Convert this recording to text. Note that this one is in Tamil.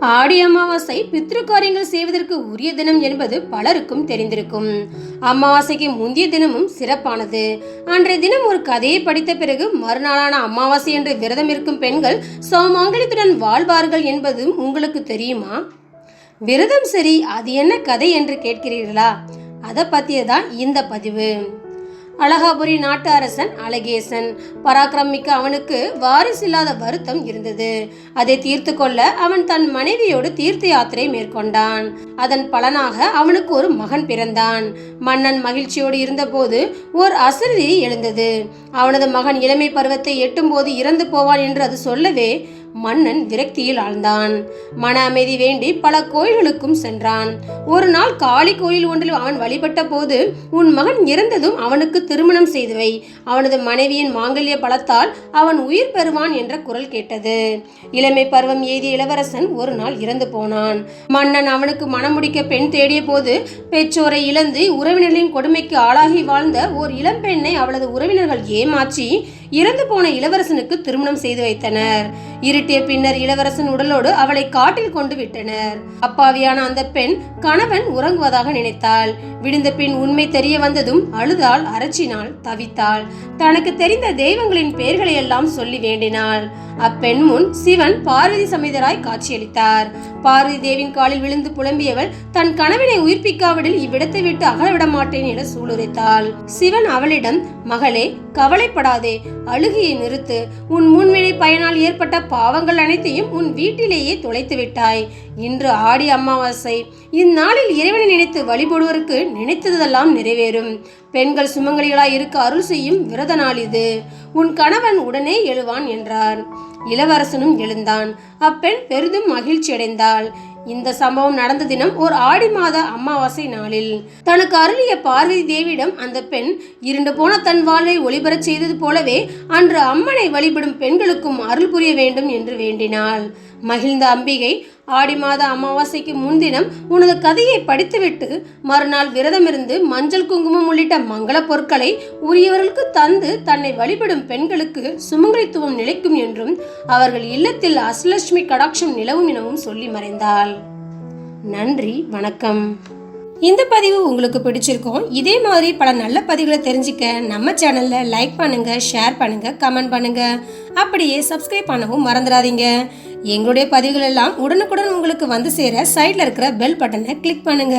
ஆடி அமாவாசை பித்ரு காரியங்கள் செய்வதற்கு உரிய தினம் என்பது பலருக்கும் தெரிந்திருக்கும். அமாவாசைக்கு முந்தைய தினமும் சிறப்பானது. அன்றைய தினம் ஒரு கதையை படித்த பிறகு மறுநாளான அமாவாசை என்று விரதம் இருக்கும் பெண்கள் சௌமாங்கலியத்துடன் வாழ்வார்கள் என்பதும் உங்களுக்கு தெரியுமா? விரதம் சரி அது என்ன கதை என்று கேட்கிறீர்களா? அதை பற்றியதான் இந்த பதிவு. அழகாபுரி நாட்டு அரசன் அழகேசன். பராக்கிரமிக்க அவனுக்கு வாரிசு இல்லாத வருத்தம் இருந்தது. அதை தீர்த்து கொள்ள அவன் தன் மனைவியோடு தீர்த்த யாத்திரை மேற்கொண்டான். அதன் பலனாக அவனுக்கு ஒரு மகன் பிறந்தான். மன்னன் மகிழ்ச்சியோடு இருந்தபோது ஓர் அசதி எழுந்தது. அவனது மகன் இளமை பருவத்தை எட்டும்போது இறந்து போவான் என்று அது சொல்லவே மன்னன் விரக்தியில் ஆழ்ந்தான். மன அமைதி வேண்டி பல கோயில்களுக்கும் சென்றான். ஒரு நாள் காளி கோயில் ஒன்றில் அவன் வழிபட்ட போது உன் மகன் இறந்ததும் அவனுக்கு திருமணம் செய்தவை. அவனது மனைவியின் மாங்கல்ய பலத்தால் அவன் உயிர் பெறுவான் என்ற குரல் கேட்டது. இளமை பருவம் எய்திய இளவரசன் ஒரு நாள் இறந்து போனான். மன்னன் அவனுக்கு மனம் முடிக்க பெண் தேடிய போது பெற்றோரை இழந்து உறவினர்களின் கொடுமைக்கு ஆளாகி வாழ்ந்த ஓர் இளம்பெண்ணை அவளது உறவினர்கள் ஏமாற்றி இறந்து போன இளவரசனுக்கு திருமணம் செய்து வைத்தனர். இருட்டிய பின்னர் இளவரசன் உடலோடு அவளை காட்டில் கொண்டு விட்டனர். அப்பாவியான அந்த பெண் கணவன் உறங்குவதாக நினைத்தாள். விடுந்த பின் உண்மை தெரிய வந்ததும் அழுதாள் அரச்சினாள் தவித்தாள். தனக்கு தெரிந்த தெய்வங்களின் பெயர்களை எல்லாம் சொல்லி வேண்டினாள். அப்பெண் முன் சிவன் பார்வதி சமேதராய் காட்சியளித்தார். பார்வதி தேவின் காலில் விழுந்து புலம்பியவள் தன் கணவனை உயிர்ப்பிக்காவிடில் இவ்விடத்தை விட்டு அகலவிட மாட்டேன் என சூளுரைத்தாள். சிவன் அவளிடம் மகளே கவலைப்படாதே. அழுகையை நிறுத்து. உன் முன்வினை பயனால் ஏற்பட்ட பாவங்கள் அனைத்தையும் உன் வீட்டிலேயே தொலைத்து விட்டாய். இன்று ஆடி அமாவாசை. இந்நாளில் இறைவனை நினைத்து வழிபடுவோருக்கு நினைத்ததெல்லாம் நிறைவேறும். பெண்கள் சுமங்கலிகளாய் இருக்க அருள் செய்யும் விரத நாள் இது. உன் கணவன் உடனே எழுவான் என்றார். இளவரசனும் எழுந்தான். அப்பெண் பெரிதும் மகிழ்ச்சி அடைந்தாள் இந்த சம்பவம் நடந்த தினம் ஒரு ஆடி மாத அமாவாசை நாளில். தனக்கு அருளிய பார்வதி தேவியிடம் அந்த பெண் இருண்டு போன தன் வாழ்வை ஒளிபரச் செய்தது போலவே அன்று அம்மனை வழிபடும் பெண்களுக்கும் அருள் புரிய வேண்டும் என்று வேண்டினாள். மகிழ்ந்த அம்பிகை ஆடி மாத அமாவாசைக்கு முன்தினம் உனது கதையை படித்துவிட்டு மறுநாள் விரதமிருந்து மஞ்சள் குங்குமம் உள்ளிட்ட மங்கள பொருட்களை உரியவர்களுக்கு தந்து தன்னை வழிபடும் பெண்களுக்கு சுமங்கலித்துவம் நிலைக்கும் என்றும் அவர்கள் இல்லத்தில் அசலட்சுமி கடாட்சம் நிலவும் எனவும் சொல்லி மறைந்தாள். நன்றி வணக்கம். இந்த பதிவு உங்களுக்கு பிடிச்சிருக்கும். இதே மாதிரி பல நல்ல பதிவுகளை தெரிஞ்சுக்க நம்ம சேனலில் லைக் பண்ணுங்கள் ஷேர் பண்ணுங்கள் கமெண்ட் பண்ணுங்கள் அப்படியே சப்ஸ்கிரைப் பண்ணவும் மறந்துடாதீங்க. எங்களுடைய பதிவுகள் எல்லாம் உடனுக்குடன் உங்களுக்கு வந்து சேர சைடில் இருக்கிற பெல் பட்டனை கிளிக் பண்ணுங்க.